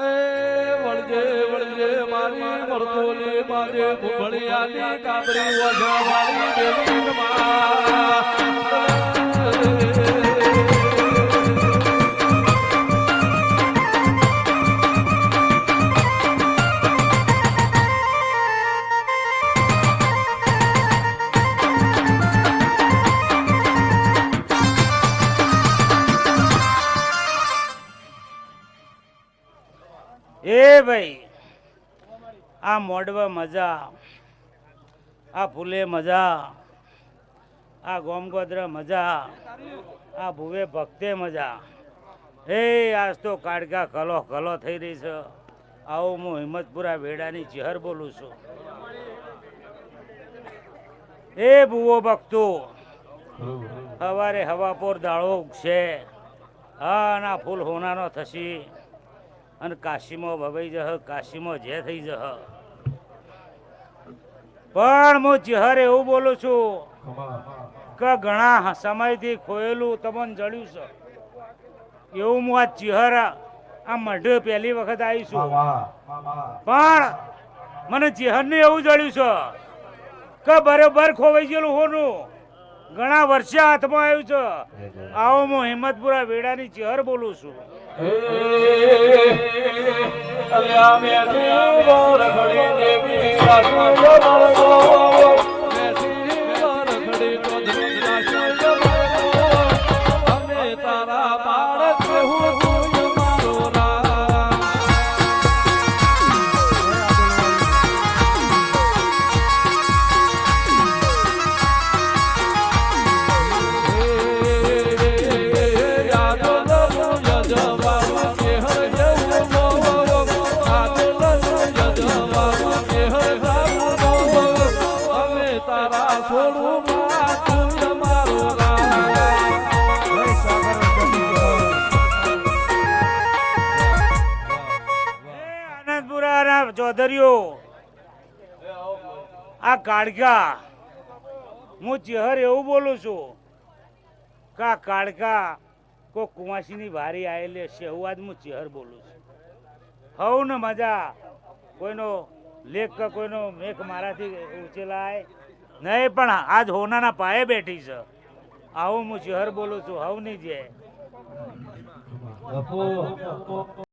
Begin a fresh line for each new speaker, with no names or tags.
એ વળજે વળજે મારી મરતોલી મારે ભૂભળિયાની કાબરી ઓછા વાળી માં.
એ ભાઈ, આ મોડવા મજા, આ ફૂલે મજા, આ ગોમગોદ્ર મજા, આ ભુવે ભક્તે મજા. હે, આજ તો કાડકા કલો કલો થઈ રહી છે. આવો હું હિંમતપુરા વેડાની ચહેર બોલું છું. એ ભુવો ભક્તો સવારે હવાપોર દાળો ઉગશે. હા, ના ફૂલ હોનાનો થશી. અને કાશીમાં ભવાઈ જહ, કાશીમાં જે થઈ જહ. પણ હું ચહેર એવું બોલું છું કે ઘણા સમયથી ખોયેલું તમને જડ્યું છે. એવું હું આ ચિહર આ મઢ પહેલી વખત આવી છું. પણ મને ચહેરને એવું જડ્યું છે કે બરોબર ખોવાઈ ગયેલું હોનું. ઘણા વર્ષે હાથમાં આવ્યું છે. આવો હું હિંમતપુરા વેડાની ચહેર બોલું છું.
તારા મેથી વરઘડી
ચૌધરીઓ. આ કાળકા. હું ચહેર એવું બોલું છું કે આ કાળકા કો કુવાસીની વારી આવેલી હશે એવું આજ હું ચહેર બોલું છું. હવ ને મજા. કોઈનો લેખ કે કોઈનો મેઘ મારાથી ઉચેલાય નહીં, પણ આજ હોનાના પાયે બેઠી છે. આવું હું ચહેર બોલું છું હવની જે